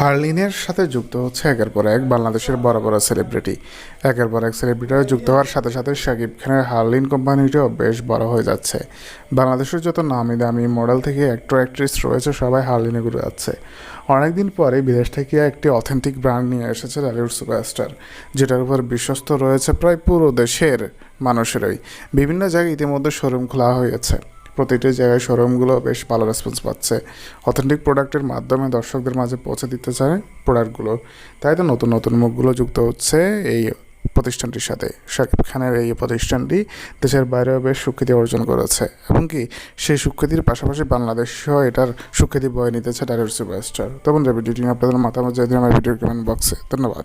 হার্লিনের সাথে যুক্ত হচ্ছে একের পর এক বাংলাদেশের বড় বড় সেলিব্রিটি একের পর এক সেলিব্রিটিরা যুক্ত হওয়ার সাথে সাথে শাকিব খানের হার্লিন কোম্পানিটিও বেশ বড় হয়ে যাচ্ছে। বাংলাদেশের যত নামি দামি মডেল থেকে অ্যাক্টর অ্যাক্ট্রেস রয়েছে, সবাই হার্লিনে ঘুরে যাচ্ছে। অনেকদিন পরে বিদেশ থেকে একটি অথেন্টিক ব্র্যান্ড নিয়ে এসেছে টলিউড সুপারস্টার যেটার উপর বিশ্বস্ত রয়েছে প্রায় পুরো দেশের মানুষেরই। বিভিন্ন জায়গায় ইতিমধ্যে শোরুম খোলা হয়েছে। প্রতিটি জায়গায় শোরুমগুলো বেশ ভালো রেসপন্স পাচ্ছে। অথেন্টিক প্রোডাক্টের মাধ্যমে দর্শকদের মাঝে পৌঁছে দিতে চায় প্রোডাক্টগুলো তাই তো নতুন নতুন মুখগুলো যুক্ত হচ্ছে এই প্রতিষ্ঠানটির সাথে। শাকিব খানের এই প্রতিষ্ঠানটি দেশের বাইরেও বেশ স্বীকৃতি অর্জন করেছে। এবং কি, সেই স্বীকৃতির পাশাপাশি বাংলাদেশেও এটার স্বীকৃতি বয়ে নিতেছে ডাইরেক্ট সুপারস্টার তো বন্ধুরা, ভিডিওটি আপনাদের মতামত জানিয়ে আমার ভিডিও কমেন্ট বক্সে ধন্যবাদ।